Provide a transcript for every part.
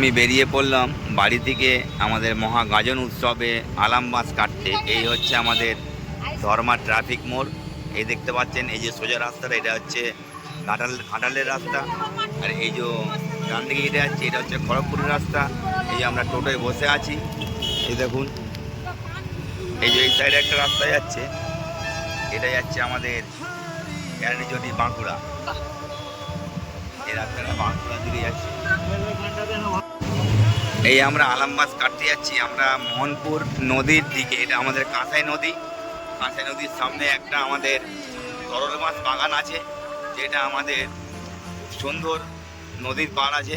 আমি বেরিয়ে পড়লাম বাড়ি থেকে আমাদের মহা গাজন উৎসবে আলাম বাস কাটতে। এই হচ্ছে আমাদের ধর্মা ট্রাফিক মোড়। এই দেখতে পাচ্ছেন, এই যে সোজা রাস্তাটা, এটা হচ্ছে ঘাটাল, ঘাটালের রাস্তা। আর এই যে ডান দিকে যেটা যাচ্ছে এটা হচ্ছে খড়গপুরের রাস্তা। এই আমরা টোটোয় বসে আছি, এই দেখুন। এই যে এই সাইডে একটা রাস্তা যাচ্ছে, এটা যাচ্ছে আমাদের যদি বাঁকুড়া। এই রাস্তাটা বাঁকুড়া দিকে যাচ্ছে। এই আমরা আলাম আলামবাস কাটতে যাচ্ছি। আমরা মোহনপুর নদীর দিকে। এটা আমাদের কাঁসাই নদী। কাঁসাই নদীর সামনে একটা আমাদের তরল মাছ বাগান আছে, যেটা আমাদের সুন্দর নদীর পাড় আছে।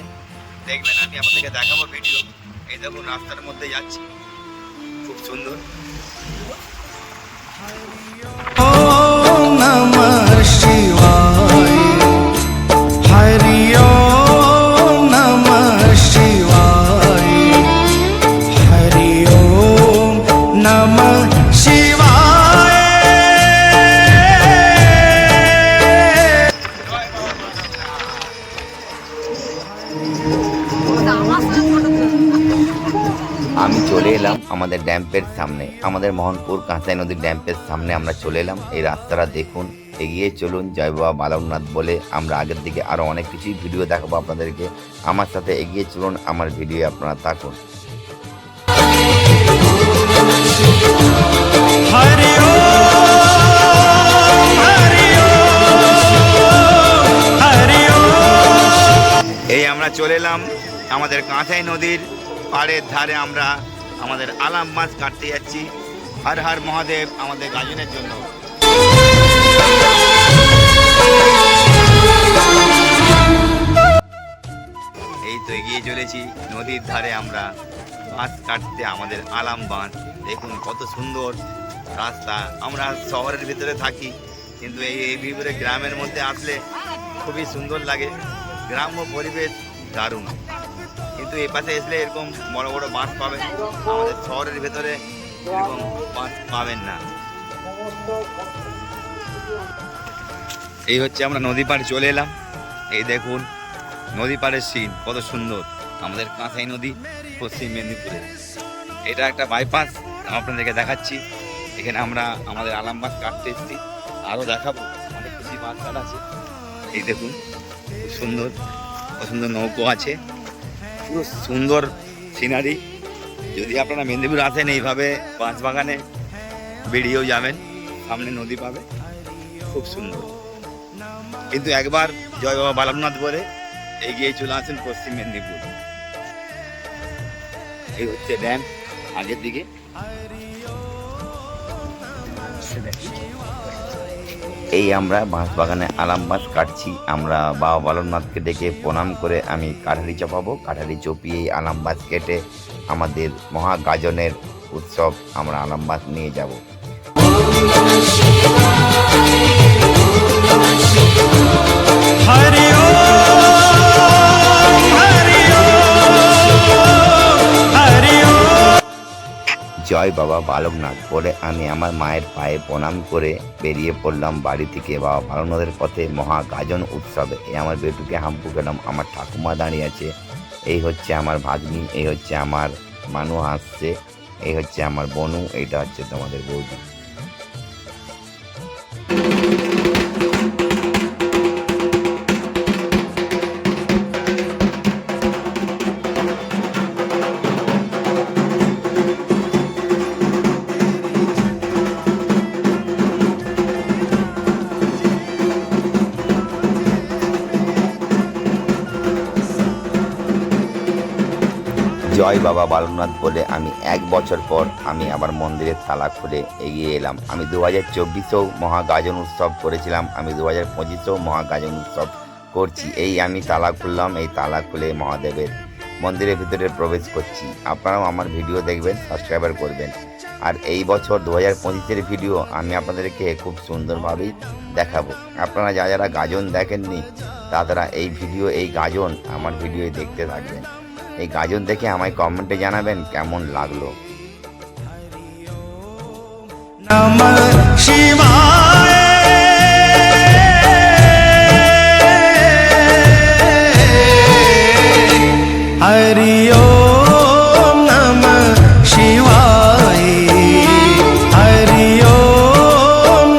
দেখবেন, আমি আপনাদেরকে দেখাবো ভিডিও। এই দেখুন, রাস্তার মধ্যে যাচ্ছি। খুব সুন্দর। ড্যাম্পের সামনে। আমাদের মোহনপুর কাঁচাই নদীর ড্যাম্পের সামনে আমরা চলে এলাম। এই রাস্তাটা দেখুন এগিয়ে চলুন জয় বাবা বালকনাথ বলে আমরা আগের দিকে আরও অনেক কিছুই ভিডিও দেখাবো আপনাদেরকে। আমার সাথে এগিয়ে চলুন আমার ভিডিও আপনারা থাকুন। এই আমরা চলে এলাম আমাদের কাঁথাই নদীর পাড়ের ধারে আমরা। আমাদের আলাম মাছ কাটতে যাচ্ছি। হর হর মহাদেব আমাদের গাজনের জন্য। এই তো এগিয়ে চলেছি নদীর ধারে আমরা। মাছ কাটতে আমাদের আলাম বাঁধ। দেখুন কত সুন্দর রাস্তা। আমরা শহরের ভিতরে থাকি, কিন্তু এই এই ভিতরে গ্রামের মধ্যে আসলে খুবই সুন্দর লাগে। গ্রাম্য পরিবেশ দারুণ। কিন্তু এই পাশে এসলে এরকম বড় বড় বাঁশ পাবেন। আমাদের শহরের ভেতরে এরকম বাঁশ পাবেন না। এই হচ্ছে আমরা নদী পাড়ে চলে এলাম। এই দেখুন, নদী পাড়ের সিন, কত সুন্দর। আমাদের কাঁথাই নদী, পশ্চিম মেদিনীপুরে। এটা একটা বাইপাস আপনাদেরকে দেখাচ্ছি। এখানে আমরা আমাদের আলাম মাছ কাটতে এসেছি। আরও দেখাবো, অনেক কিছু মাছ কাট আছে। এই দেখুন, খুব সুন্দর সুন্দর নৌকো আছে। পুরো সুন্দর সিনারি যদি আপনারা মেদিনীপুর আসেন এইভাবে বাঁশ বাগানে, বেরিয়েও যাবেন, সামনে নদী পাবে। খুব সুন্দর। কিন্তু একবার জয় বাবা বালামনাথ বলে এগিয়ে চলে আসেন পশ্চিম মেদিনীপুর। এই হচ্ছে ড্যাম আগের দিকে। এই আমরা বাঁশ বাগানে আলাম বাঁশ কাটছি। আমরা বাবা বালনাথকে ডেকে প্রণাম করে আমি কাঠারি চাপাবো কাঠারি চপিয়ে এই আলাম বাঁশ কেটে আমাদের মহা গাজনের উৎসব আমরা আলাম বাঁশ নিয়ে যাব। हरि জয় বাবা বালকনাথ বলে আমি আমার মায়ের পায়ে প্রণাম করে বেরিয়ে পড়লাম বাড়ি থেকে। বাবা বালকনাথের পথে মহা গাজন উৎসবে। এই আমার বেটুকে হাম্পু গেলাম আমার ঠাকুমা দাঁড়িয়ে আছে। এই হচ্ছে আমার ভাগ্নি, এই হচ্ছে আমার মানু হাসছে, এই হচ্ছে আমার বনু, এইটা হচ্ছে তোমাদের বৌদি। বাবা বালকনাথ বলে আমি এক বছর পর আমি আবার মন্দিরের তালা খুলে এগিয়ে এলাম। আমি দু হাজার চব্বিশেও মহাগাজন উৎসব করেছিলাম। আমি দু হাজার পঁচিশেও মহাগাজন উৎসব করছি। এই আমি তালা খুললাম, এই তালা খুলে মহাদেবের মন্দিরের ভিতরে প্রবেশ করছি। আপনারাও আমার ভিডিও দেখবেন, সাবস্ক্রাইবার করবেন। আর এই বছর দু হাজার পঁচিশের ভিডিও আমি আপনাদেরকে খুব সুন্দরভাবেই দেখাবো। আপনারা যা যারা গাজন দেখেননি তা তারা এই ভিডিও, এই গাজন আমার ভিডিও দেখতে থাকবেন। এই গাজন দেখে আমায় কমেন্টে জানাবেন কেমন লাগল। হরি ওম হরি ওম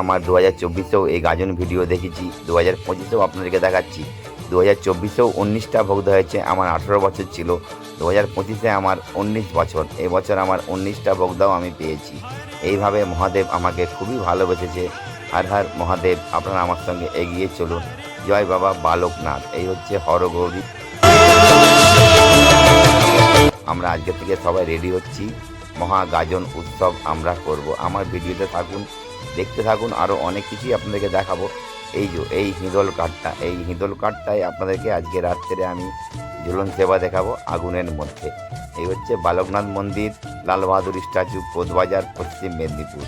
আমার দু হাজার চব্বিশেও এই গাজন ভিডিও দেখেছি দু হাজার পঁচিশেও আপনাদেরকে দেখাচ্ছি। দু হাজার চব্বিশেও উনিশটা ভোগ হয়েছে, আমার আঠেরো বছর ছিল। দু হাজার পঁচিশে আমার উনিশ বছর এবছর আমার উনিশটা ভোগদাও আমি পেয়েছি। এইভাবে মহাদেব আমাকে খুবই ভালোবেসেছে। হার হার মহাদেব, আপনারা আমার সঙ্গে এগিয়ে চলুন। জয় বাবা বালকনাথ, এই হচ্ছে হরগৌরী। আমরা আজকে থেকে সবাই রেডি হচ্ছি। মহা গাজন উৎসব আমরা করব। আমার ভিডিওতে থাকুন, দেখতে থাকুন আরও অনেক কিছুই আপনাদেরকে দেখাবো। এই যে, এই হিঁদল কাঠটা, এই হিঁদল কাঠটাই আপনাদেরকে আজকে রাত্রে আমি ঝুলন সেবা দেখাবো আগুনের মধ্যে। এই হচ্ছে বালকনাথ মন্দির লালবাহাদুর স্ট্যাচু, কোচবাজার, পশ্চিম মেদিনীপুর।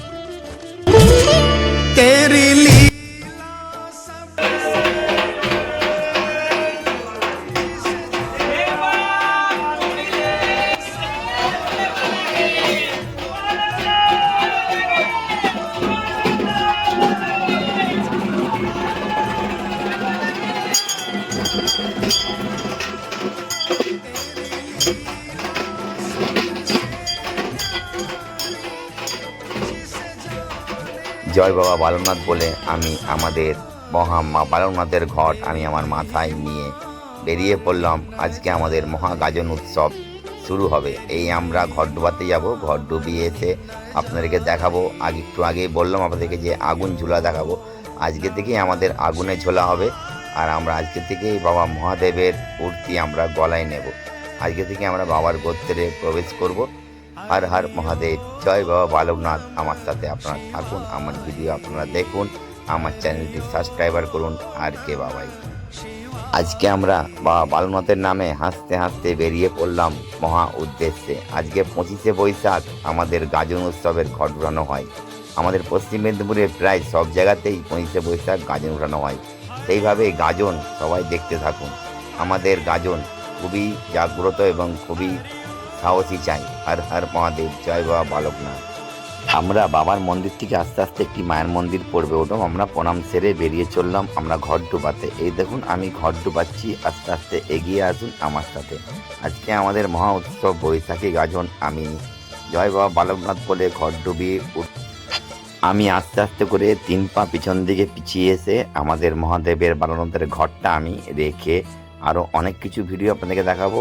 জয় বাবা বালকনাথ বলে আমি আমাদের মহা মা বালকনাথের ঘট আমি আমার মাথায় নিয়ে বেরিয়ে পড়লাম। আজকে আমাদের মহা গাজন উৎসব শুরু হবে। এই আমরা ঘর ডুবাতে যাব। ঘর ডুবিয়ে এসে আপনাদেরকে দেখাবো। আগে একটু আগেই বললাম আপনাদেরকে যে আগুন ঝোলা দেখাবো। আজকে থেকেই আমাদের আগুনে ঝোলা হবে আর আমরা আজকে থেকেই বাবা মহাদেবের মূর্তি আমরা গলায় নেব। আজকে থেকে আমরা বাবার গোত্রে প্রবেশ করব। হর হর মহাদেব, জয় বাবা বালকনাথ। আমার সাথে আপনারা থাকুন, আমার ভিডিও আপনারা দেখুন, আমার চ্যানেলটি সাবস্ক্রাইবার করুন, আর কে বাবাই। আজকে আমরা বাবা বালকনাথের নামে হাসতে হাসতে বেরিয়ে পড়লাম মহা উদ্দেশ্যে। আজকে পঁচিশে বৈশাখ, আমাদের গাজন উৎসবের ঘট হয়। আমাদের পশ্চিম মেদিনীপুরে প্রায় সব জায়গাতেই পঁচিশে বৈশাখ গাজন উঠানো হয়। সেইভাবে গাজন সবাই দেখতে থাকুন। আমাদের গাজন খুবই জাগ্রত এবং খুবই সাহসী চাই। হর হর মহাদেব, জয় বাবা বালকনাথ। আমরা বাবার মন্দির থেকে আস্তে আস্তে একটি মায়ের মন্দির পড়বে ওটাও আমরা প্রণাম সেরে বেরিয়ে চললাম আমরা ঘর ডুবাতে। এই দেখুন, আমি ঘর ডুবাচ্ছি। আস্তে আস্তে এগিয়ে আসুন আমার সাথে। আজকে আমাদের মহা উৎসব বৈশাখী গাজন, আমি। জয় বাবা বালকনাথ বলে ঘর ডুবিয়ে আমি আস্তে আস্তে করে তিন পা পিছন দিকে পিছিয়ে এসে আমাদের মহাদেবের বালকনাথের ঘরটা আমি রেখে আরও অনেক কিছু ভিডিও আপনাদেরকে দেখাবো।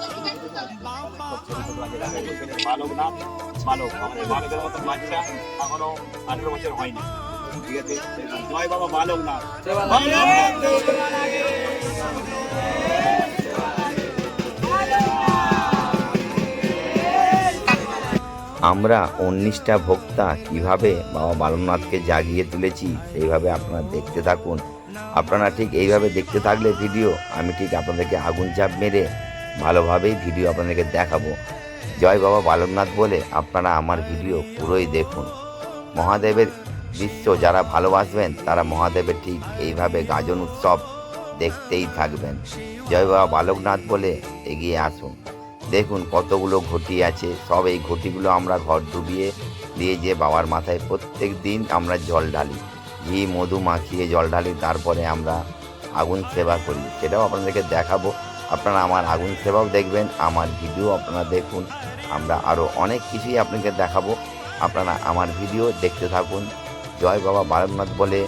আমরা উনিশটা ভোক্তা, কীভাবে বাবা বালকনাথকে জাগিয়ে তুলেছি, সেইভাবে আপনারা দেখতে থাকুন। আপনারা ঠিক এইভাবে দেখতে থাকলে ভিডিও আমি ঠিক আপনাদেরকে আগুন চাপ মেরে ভালোভাবেই ভিডিও আপনাদেরকে দেখাবো। জয় বাবা বালকনাথ বলে আপনারা আমার ভিডিও পুরোই দেখুন। মহাদেবের দৃশ্য যারা ভালোবাসবেন, তারা মহাদেবের ঠিক এইভাবে গাজন উৎসব দেখতেই থাকবেন। জয় বাবা বালকনাথ বলে এগিয়ে আসুন। দেখুন কতগুলো ঘটি আছে। সব এই ঘটিগুলো আমরা ঘর ডুবিয়ে দিয়ে যে বাবার মাথায় প্রত্যেক দিন আমরা জল ঢালি। ঘি, মধু মাখিয়ে জল ঢালি, তারপরে আমরা আগুন সেবা করি। সেটাও আপনাদেরকে দেখাবো। আপনারা আমার আগুন সেবাও দেখবেন, আমার ভিডিও আপনারা দেখুন। আমরা আরও অনেক কিছুই আপনাকে দেখাবো। আপনারা আমার ভিডিও দেখতে থাকুন। জয় বাবা বারকনাথ বলে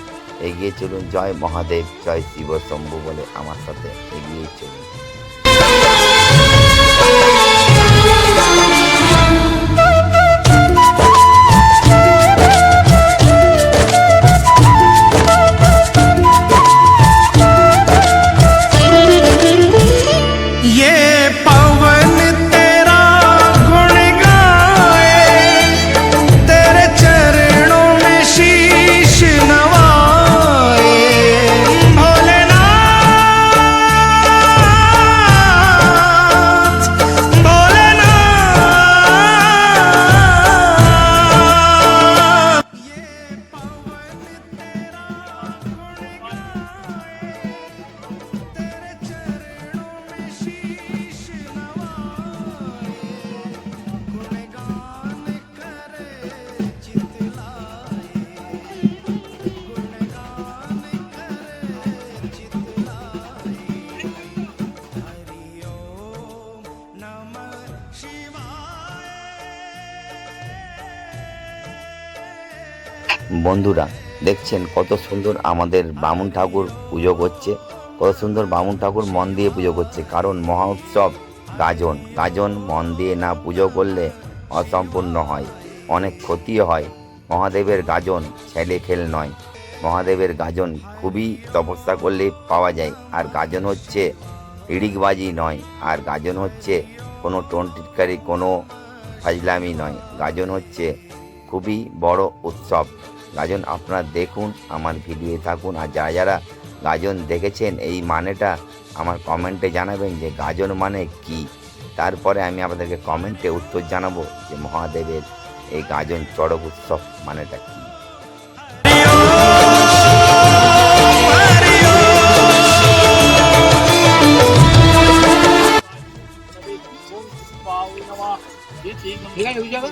এগিয়ে চলুন, জয় মহাদেব, জয় শিব শম্ভু বলে আমার সাথে এগিয়ে চলুন। বন্ধুরা, দেখছেন কত সুন্দর আমাদের বামুন ঠাকুর পুজো করছে কত সুন্দর বামুন ঠাকুর মন দিয়ে পুজো করছে। কারণ মহা উৎসব গাজন গাজন মন দিয়ে না পুজো করলে অসম্পূর্ণ হয়, অনেক ক্ষতিও হয়। মহাদেবের গাজন ছেলে খেল নয়, মহাদেবের গাজন খুবই তপস্যা করলে পাওয়া যায়। আর গাজন হচ্ছে হিড়িকবাজি নয়, আর গাজন হচ্ছে কোনো টন্টিটকারী কোনো ফাজলামি নয়। গাজন হচ্ছে খুবই বড় উৎসব। গাজন আপনারা দেখুন আমার ভিডিওয়ে থাকুন আর যারা যারা গাজন দেখেছেন এই মানেটা আমার কমেন্টে জানাবেন যে গাজন মানে কি তারপরে আমি আপনাদেরকে কমেন্টে উত্তর জানাব যে মহাদেবের এই গাজন চড়ক উৎসব মানেটা কি ঠিক আছে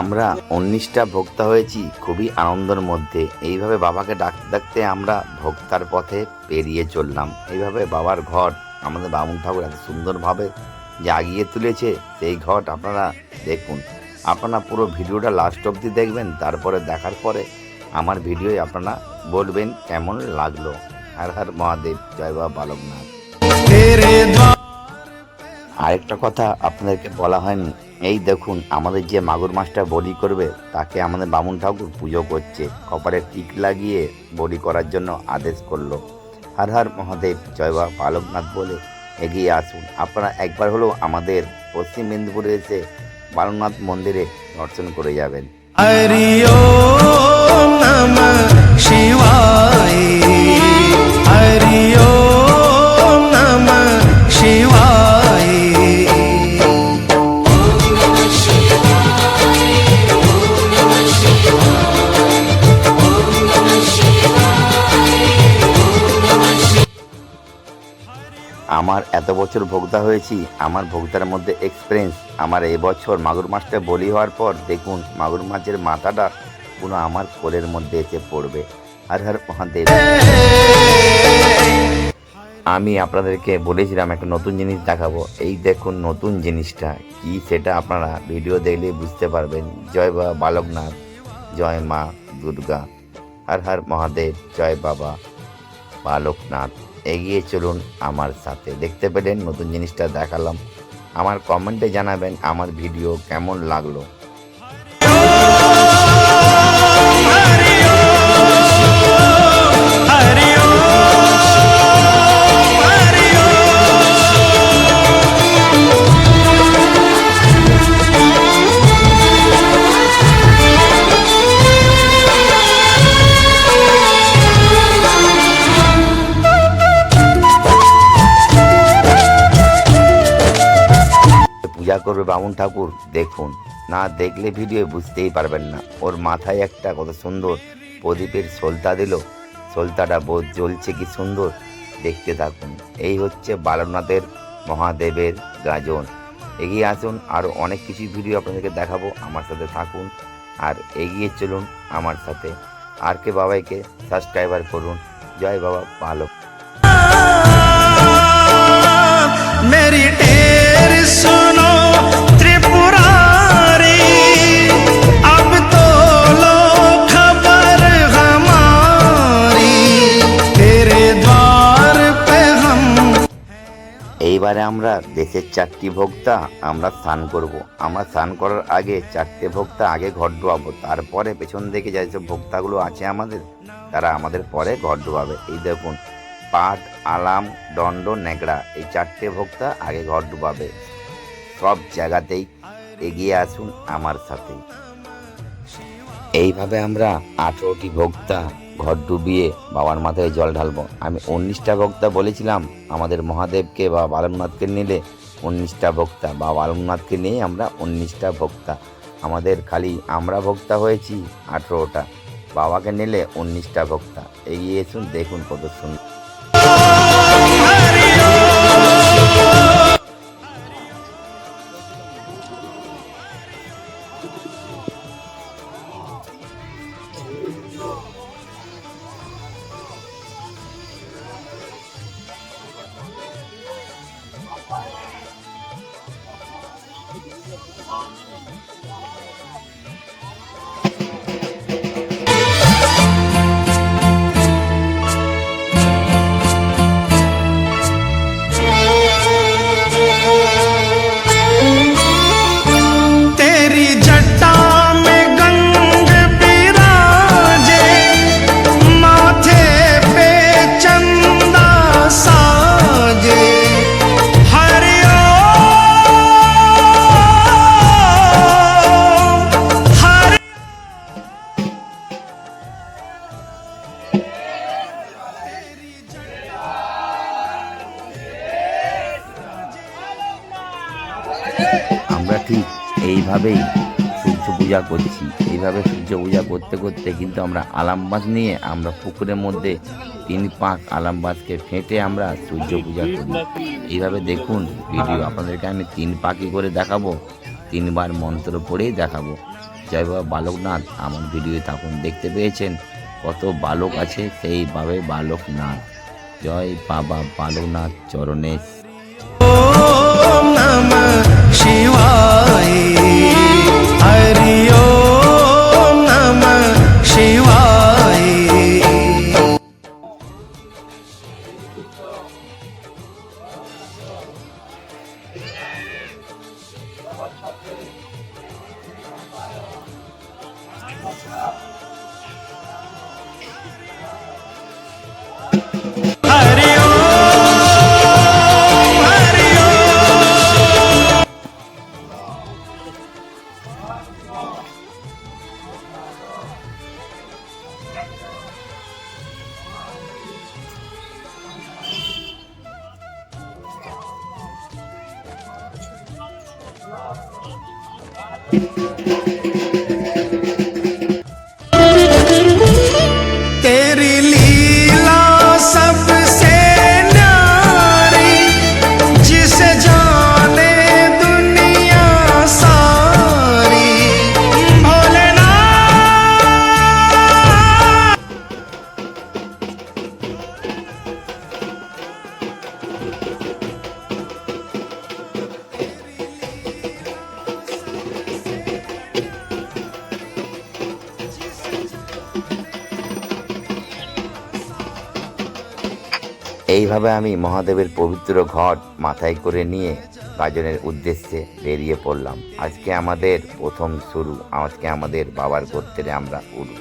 আমরা উনিশটা ভোক্তা হয়েছি, খুবই আনন্দের মধ্যে। এইভাবে বাবাকে ডাকতে ডাকতে আমরা ভোক্তার পথে পেরিয়ে চললাম। এইভাবে বাবার ঘর আমাদের বামুন ঠাকুর এত সুন্দরভাবে যে আগিয়ে তুলেছে, সেই ঘট আপনারা দেখুন। আপনারা পুরো ভিডিওটা লাস্ট অবধি দেখবেন, তারপরে দেখার পরে আমার ভিডিওয় আপনারা বলবেন কেমন লাগল। হর হর মহাদেব, জয় বাবা বালকনাথ। আরেকটা কথা আপনাদেরকে বলা হয়নি। এই দেখুন, আমাদের যে মাগুর মাছটা বলি করবে, তাকে আমাদের বামুন ঠাকুর পুজো করছে। কপালে টিক লাগিয়ে বলি করার জন্য আদেশ করল। হর হর মহাদেব, জয় বাবা বালকনাথ বলে এগিয়ে আসুন। আপনারা একবার হলেও আমাদের পশ্চিম মেদিনীপুরে এসে বালকনাথ মন্দিরে দর্শন করে যাবেন। हरि আমার এত বছর ভোক্তা হয়েছি, আমার ভোক্তার মধ্যে এক্সপিরিয়েন্স আমার এবছর মাগুর মাছটা বলি হওয়ার পর দেখুন, মাগুর মাছের মাথাটা পুরো আমার কোলের মধ্যে এসে পড়বে। আর হর মহাদেব। আমি আপনাদেরকে বলেছিলাম একটা নতুন জিনিস দেখাবো। এই দেখুন নতুন জিনিসটা, কি সেটা আপনারা ভিডিও দেখলে বুঝতে পারবেন। জয় বাবা বালকনাথ, জয় মা দুর্গা। হর হর মহাদেব, জয় বাবা বালকনাথ। এগিয়ে চলুন আমার সাথে। দেখতে পেলেন নতুন জিনিসটা দেখালাম। আমার কমেন্টে জানাবেন আমার ভিডিও কেমন লাগল। পূজা করবে বামুন ঠাকুর, দেখুন। না দেখলে ভিডিও বুঝতেই পারবেন না। ওর মাথায় একটা কত সুন্দর প্রদীপের সলতা দিল। সলতাটা বোধ জ্বলছে কি সুন্দর। দেখতে থাকুন। এই হচ্ছে বালনাথের মহাদেবের গাজন। এগিয়ে আসুন আরও অনেক কিছু ভিডিও আপনাদেরকে দেখাবো। আমার সাথে থাকুন। আর এগিয়ে চলুন আমার সাথে। আর কে বাবাইকে সাবস্ক্রাইবার করুন। জয় বাবা বালক मेरी এইবারে আমরা দেশের চারটি ভোক্তা, আমরা স্নান করব। আমরা স্নান করার আগে চারটে ভোক্তা আগে ঘর ডোয়াবো তারপরে পেছন দিকে যেসব ভোক্তাগুলো আছে আমাদের, তারা আমাদের পরে ঘর ডোবাবে এই দেখুন, পাট, আলাম, দণ্ড, নেগড়া, এই চারটে ভোক্তা আগে ঘর ডুবাবে সব জায়গাতেই এগিয়ে আসুন আমার সাথে। এইভাবে আমরা আঠেরোটি ভোক্তা ঘর ডুবিয়ে বাবার মাথায় জল ঢালবো। আমি উনিশটা ভোক্তা বলেছিলাম, আমাদের মহাদেবকে বা বালমনাথকে নিলে উনিশটা ভোক্তা বা বালমনাথকে নিয়ে আমরা উনিশটা ভোক্তা। আমাদের খালি আমরা ভোক্তা হয়েছি আঠেরোটা, বাবাকে নিলে উনিশটা ভোক্তা। এগিয়ে এসুন, দেখুন কত সুন্দর। পূজা করতে করতে কিন্তু আমরা আলাম মাছ নিয়ে আমরা পুকুরের মধ্যে তিন পাক আলাম মাছকে ফেটে আমরা সূর্য পূজা করি। এইভাবে দেখুন, ভিডিও আপনাদেরকে আমি তিন পাখি করে দেখাবো, তিনবার মন্ত্র পড়েই দেখাবো। জয় বাবা বালকনাথ, আমার ভিডিও তখন দেখতে পেয়েছেন কত বালক আছে সেইভাবে বালকনাথ। জয় বাবা বালকনাথ চরণে এইভাবে আমি মহাদেবের পবিত্র ঘট মাথায় করে নিয়ে গাজনের উদ্দেশ্যে বেরিয়ে পড়লাম। আজকে আমাদের প্রথম শুরু, আজকে আমাদের বাবার গোত্রে আমরা উঠব।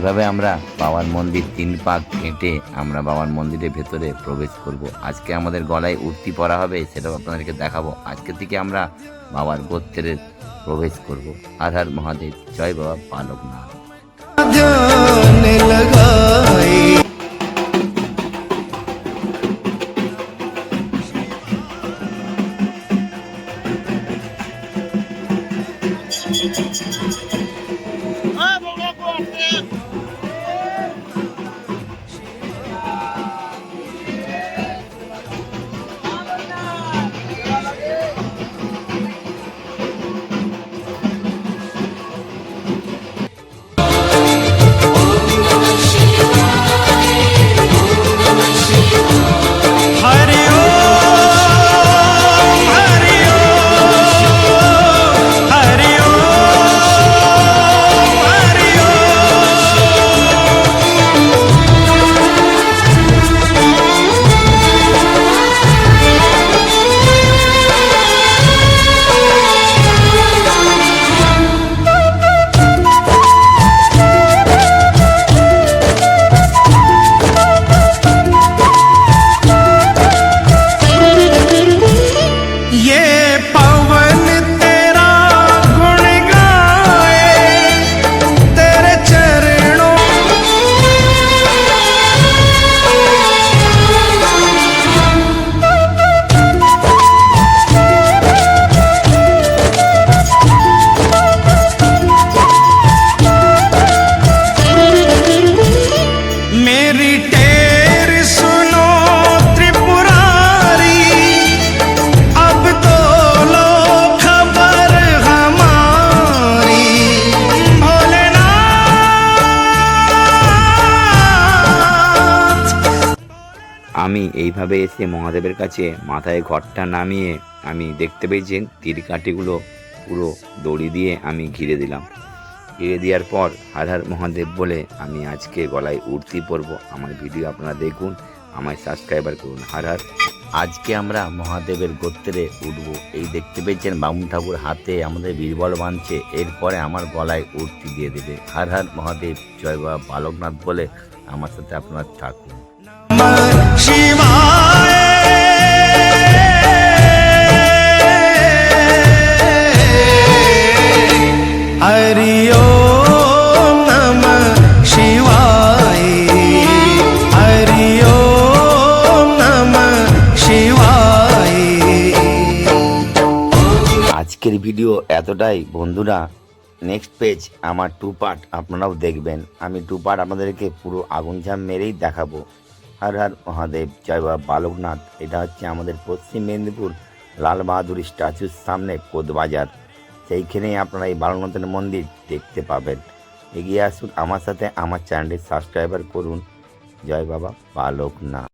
এইভাবে আমরা বাবার মন্দির তিন পাক হেঁটে আমরা বাবার মন্দিরের ভেতরে প্রবেশ করব। আজকে আমাদের গলায় উঠতি পরা হবে, সেটাও আপনাদেরকে দেখাবো আজকে থেকে আমরা বাবার গোত্রের প্রবেশ করব। আধার মহাদেব, জয় বাবা বালকনাথ আমি এইভাবে এসে মহাদেবের কাছে মাথায় ঘরটা নামিয়ে আমি দেখতে পেয়েছেন তীর কাঠিগুলো পুরো দড়ি দিয়ে আমি ঘিরে দিলাম। ঘিরে দেওয়ার পর হার মহাদেব বলে, আমি আজকে গলায় উঠতি পরবো। আমার ভিডিও আপনারা দেখুন, আমায় সাবস্ক্রাইবার করুন। হার আজকে আমরা মহাদেবের গোত্রে উঠব। এই দেখতে পেয়েছেন বামুন ঠাকুর হাতে আমাদের বীরবল বাঁধছে। এরপরে আমার গলায় উঠতি দিয়ে দেবে। হার হার মহাদেব, জয় বালকনাথ বলে আমার সাথে আপনার ঠাকুর আজকের ভিডিও এতটাই। বন্ধুরা নেক্সট পেজ আমার টু পার্ট আপনারাও দেখবেন। আমি টু পার্ট আপনাদেরকে পুরো আগুন ঝাম মেরেই দেখাবো। হর হর মহাদেব, জয় বা বালকনাথ। এটা হচ্ছে আমাদের পশ্চিম মেদিনীপুর লাল বাহাদুর স্ট্যাচুর সামনে কোদবাজার সেইখানেই আপনারা এই বালকনাথের মন্দির দেখতে পাবেন। এগিয়ে আসুন আমার সাথে, আমার চ্যানেলটি সাবস্ক্রাইবার করুন। জয় বাবা বালকনাথ।